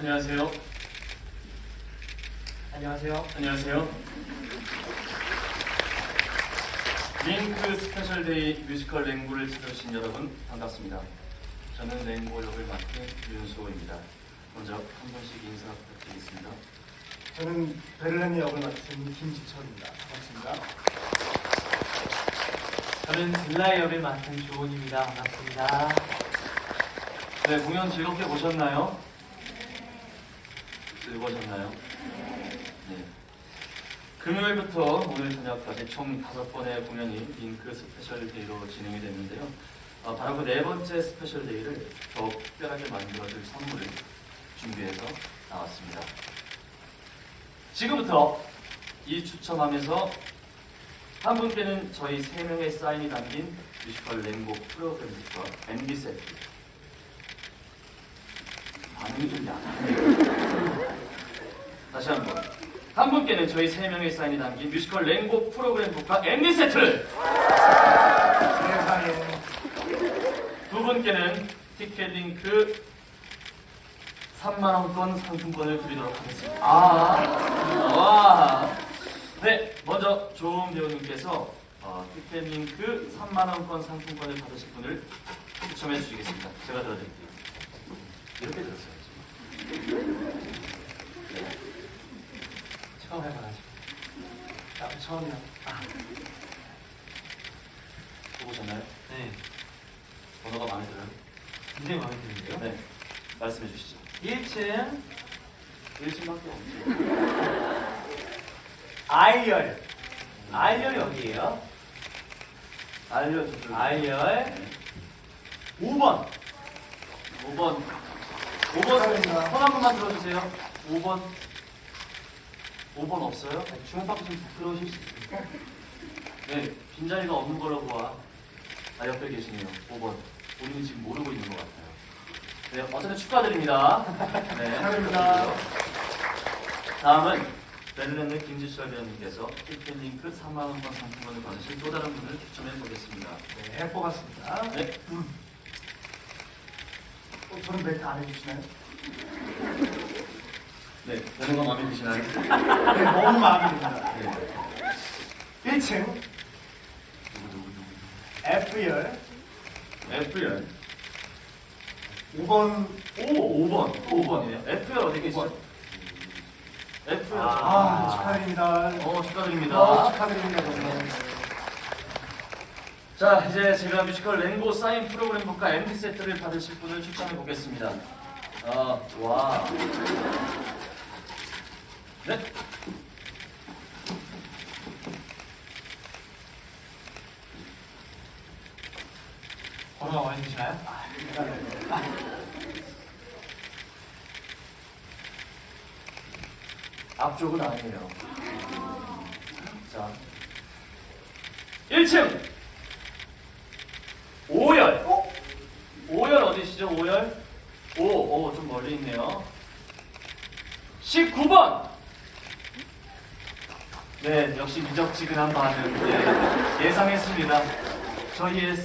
안녕하세요. 안녕하세요. 안녕하세요. 링크 스페셜 데이 뮤지컬 랭고를 찾아주신 여러분 반갑습니다. 저는 랭고 역을 맡은 윤수호입니다. 먼저 한 번씩 인사 부탁드리겠습니다. 저는 베를린 역을 맡은 김지철입니다. 반갑습니다. 저는 딜라의 역을 맡은 조은입니다. 반갑습니다. 네, 공연 즐겁게 보셨나요? 즐거우셨나요? 네. 금요일부터 오늘 저녁 까지 총 다섯 번의 공연이 링크 스페셜 데이로 진행이 됐는데요. 어, 바로 그 네 번째 스페셜 데이를 더욱 특별하게 만들어줄 선물을 준비해서 나왔습니다. 지금부터 이 추첨함에서 한 분께는 저희 세 명의 사인이 담긴 뮤지컬 랭고 프로그램과 MD 세트 반응이 좀 약하네요. 다시 한 번. 한 분께는 저희 세 명의 사인이 담긴 뮤지컬 랭고 프로그램 북과 MD 세트를 세상에 두 분께는 티켓 링크 3만원권 상품권을 드리도록 하겠습니다. 아, 와. 네, 먼저 조은 배우님께서 어, 티켓 링크 3만원권 상품권을 받으실 분을 추첨해 주시겠습니다. 제가 들어드릴게요. 이렇게 들었어요. 처음 해봐가지고. 나 처음이야. 보셨나요? 네. 번호가 마음에 들어요? 굉장히 마음에 드는데요. 네. 말씀해 주시죠. 1층 1층밖에 없죠. 아이열. 아이열이 어디예요? 알려주세요. 아이열 5번. 5번. 5번 축하드립니다. 손한 번만 들어주세요. 5번. 5번 없어요? 주먹밖에 좀 부끄러우실 수 있습니다. 네, 빈자리가 없는 걸로 보아. 아, 옆에 계시네요. 5번. 본인이 지금 모르고 있는 것 같아요. 네, 어쨌든 축하드립니다. 네. 축하드립니다. 다음은 베를린의 김지철 배우님께서 티켓링크 3만원권 상품권을 받으실 또 다른 분을 추첨해 보겠습니다. 네, 뽑았습니다. 네, 어, 저는 멘트 안 해주시나요? 네, 번호가 마음에 드시나요? 네, 너무 마음에 듭니다. 네. 1층 누구, 누구, 누구. F열 F열. 5번 오, 5번. 5번이에요. F열 어디 계시죠? F열. 아, 축하드립니다. 어, 축하드립니다. 어, 축하드립니다. 정말. 자, 이제 제가 뮤지컬 랭고 사인 프로그램 북과 MD 세트를 받으실 분을 추천해 보겠습니다. 아, 와. 네. 마음에 드시나요? 앞쪽은 아니에요. 자. 1층! 5열! 어? 5열 어디시죠? 5열? 5, 오, 좀 멀리 있네요. 19번! 네, 역시 미적지근한 반응. 네, 예상했습니다. 저희의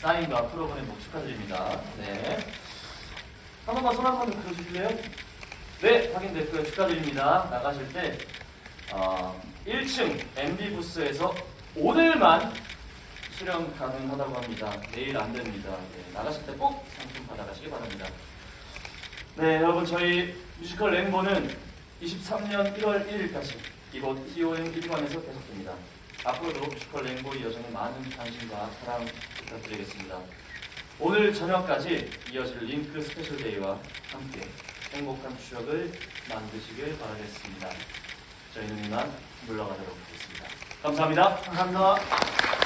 사인과 프로그램 목 축하드립니다. 네. 한 번만 손 한번더 들어주실래요? 네, 확인 됐고요. 축하드립니다. 나가실 때 어, 1층 MB 부스에서 오늘만 수령 가능하다고 합니다. 내일 안 됩니다. 네, 나가실 때 꼭 상품 받아가시기 바랍니다. 네, 여러분 저희 뮤지컬 랭보는 23년 1월 1일까지 이곳 TOM 1관에서 계속됩니다. 앞으로도 뮤지컬 랭보의 여정에 많은 관심과 사랑 부탁드리겠습니다. 오늘 저녁까지 이어질 링크 스페셜 데이와 함께 행복한 추억을 만드시길 바라겠습니다. 저희는 이만 물러가도록 하겠습니다. 감사합니다. 감사합니다.